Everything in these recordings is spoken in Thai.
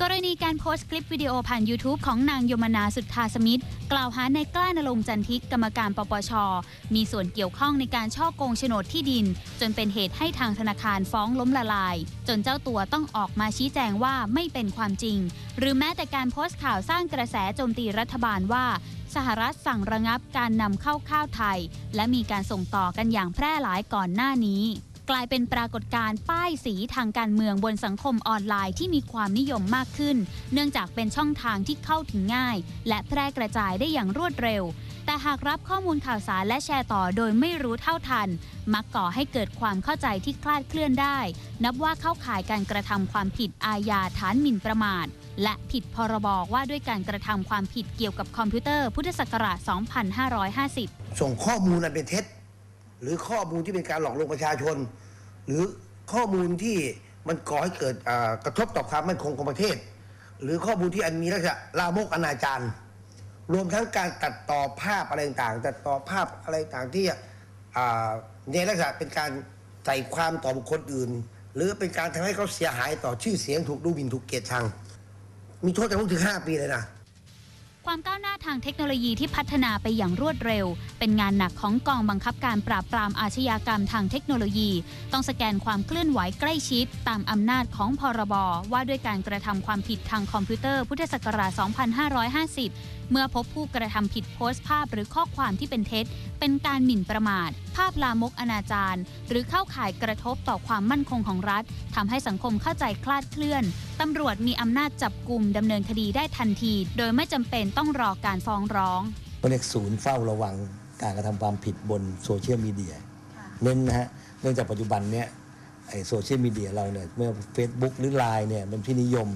กรณีการโพสต์คลิปวิดีโอผ่าน YouTube ของนางยมนาสุทธาสมิทธิ์กล่าวหาในายกล้านรงจันทิกกรรมการปปช มีส่วนเกี่ยวข้องในการช่อโกงโฉนดที่ดิน จนเป็นเหตุให้ทางธนาคารฟ้องล้มละลาย จนเจ้าตัวต้องออกมาชี้แจงว่าไม่เป็นความจริง หรือแม้แต่การโพสต์ข่าวสร้างกระแสโจมตีรัฐบาลว่า สหรัฐสั่งระงับการนำเข้าข้าวไทย และมีการส่งต่อกันอย่างแพร่หลายก่อนหน้านี้ กลายเป็นปรากฏการณ์ป้ายสีทางการเมืองบนสังคมออนไลน์ที่มีความนิยมมากขึ้น เนื่องจากเป็นช่องทางที่เข้าถึงง่าย และแพร่กระจายได้อย่างรวดเร็ว แต่หากรับข้อมูลข่าวสารและแชร์ต่อโดยไม่รู้เท่าทัน มักก่อให้เกิดความเข้าใจที่คลาดเคลื่อนได้ นับว่าเข้าข่ายการกระทำความผิดอาญาฐานหมิ่นประมาท และผิดพรบว่าด้วยการกระทำความผิดเกี่ยวกับคอมพิวเตอร์พุทธศักราช 2550 ส่งข้อมูลอันเป็นเท็จ หรือข้อมูลที่เป็นการหลอกลวงประชาชน หรือข้อมูลที่มันก่อให้เกิดกระทบต่อความมั่นคงของประเทศ หรือข้อมูลที่อันมีลักษณะลามกอนาจารรวมทั้งการตัดต่อภาพอะไรต่างตัดต่อภาพอะไรต่างที่ในลักษณะเป็นการใส่ความต่อบุคคลอื่น หรือเป็นการทำให้เขาเสียหายต่อชื่อเสียงถูกดูหมิ่นถูกเกลียดชัง มีโทษจำคุกถึง 5 ปีเลยนะ ความก้าวหน้าทางเทคโนโลยีที่พัฒนาไปอย่างรวดเร็ว เป็นงานหนักของกองบังคับการปราบปรามอาชญากรรมทางเทคโนโลยี ต้องสแกนความเคลื่อนไหวใกล้ชิด ตามอำนาจของพรบว่าด้วยการกระทำความผิดทางคอมพิวเตอร์พุทธศักราช 2550 เมื่อพบผู้กระทำผิดโพสต์ภาพหรือข้อความที่เป็นเท็จ เป็นการหมิ่นประมาทภาพลามกอนาจารหรือเข้าข่ายกระทบต่อความมั่นคงของรัฐทำให้สังคมเข้าใจคลาดเคลื่อนตำรวจมีอำนาจจับกลุ่มดำเนินคดีได้ทันที โดยไม่จำเป็นต้องรอการฟ้องร้องก็เรียกศูนย์เฝ้าระวังการกระทำความผิดบนโซเชียลมีเดียเน้นนะฮะเนื่องจากปัจจุบันเนี้ยไอโซเชียลมีเดียเราเนี่ยเมื่อ Facebook หรือ Line เนี่ยเป็นที่นิยม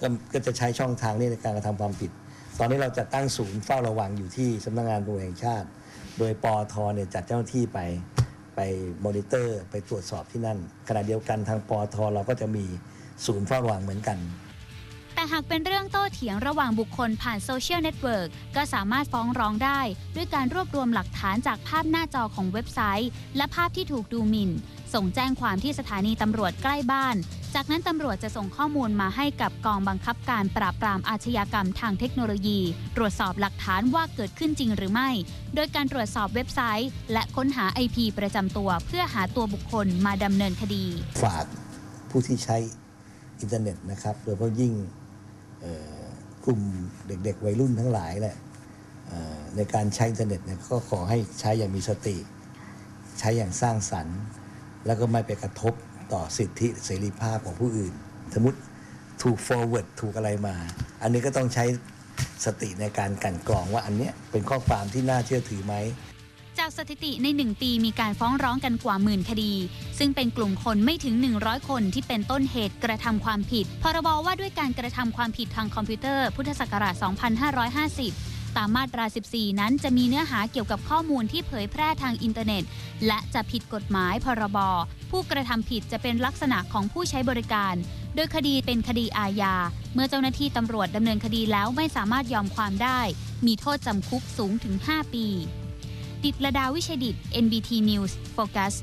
ก็ก็จะใช้ช่องทางนี้ในการกระทำความผิด ตอนนี้เราจะตั้งศูนย์เฝ้าระวังอยู่ที่สำนักงานตำรวจแห่งชาติ โดยปอทเนี่ยจัดเจ้าหน้าที่ไปไปมอนิเตอร์ ไปตรวจสอบที่นั่น ขณะเดียวกันทางปอทเราก็จะมีศูนย์เฝ้าระวังเหมือนกัน แต่หากเป็นเรื่องโต้เถียงระหว่างบุคคลผ่านโซเชียลเน็ตเวิร์กก็สามารถฟ้องร้องได้ ด้วยการรวบรวมหลักฐานจากภาพหน้าจอของเว็บไซต์ และภาพที่ถูกดูหมิ่น ส่งแจ้งความที่สถานีตำรวจใกล้บ้าน จากนั้นตำรวจจะส่งข้อมูลมาให้กับกองบังคับการปราบปรามอาชญากรรมทางเทคโนโลยี ตรวจสอบหลักฐานว่าเกิดขึ้นจริงหรือไม่ โดยการตรวจสอบเว็บไซต์ และค้นหา IP ประจำตัว เพื่อหาตัวบุคคลมาดำเนินคดี ฝากผู้ที่ใช้อินเทอร์เน็ตนะครับ โดยเฉพาะยิ่งกลุ่มเด็กๆ วัยรุ่นทั้งหลายแหละในการใช้อินเทอร์เน็ตเนี่ยก็ขอให้ใช้อย่างมีสติ ใช้อย่างสร้างสรรค์ แล้วก็ไม่ไปกระทบ ต่อสิทธิเสรีภาพของผู้อื่น สมมติถูก forward ถูกอะไรมา อันนี้ก็ต้องใช้สติในการกันกรองว่าอันเนี้ยเป็นข้อความที่น่าเชื่อถือไหมจากสถิติใน 1 ปีมีการฟ้องร้องกันกว่าหมื่นคดี ซึ่งเป็นกลุ่มคนไม่ถึง 100 คนที่เป็นต้นเหตุกระทำความผิด พรบว่าด้วยการกระทำความผิดทางคอมพิวเตอร์ พุทธศักราช 2550 ตามมาตรา 14 นั้นจะมีเนื้อหาเกี่ยวกับข้อมูลที่เผยแพร่ทางอินเทอร์เน็ต และจะผิดกฎหมายพรบ ผู้กระทำผิดจะเป็นลักษณะของผู้ใช้บริการ โดยคดีเป็นคดีอาญา เมื่อเจ้าหน้าที่ตำรวจดำเนินคดีแล้วไม่สามารถยอมความได้ มีโทษจำคุกสูงถึง 5 ปี ดิตรดาวิชดิต NBT News โฟกัส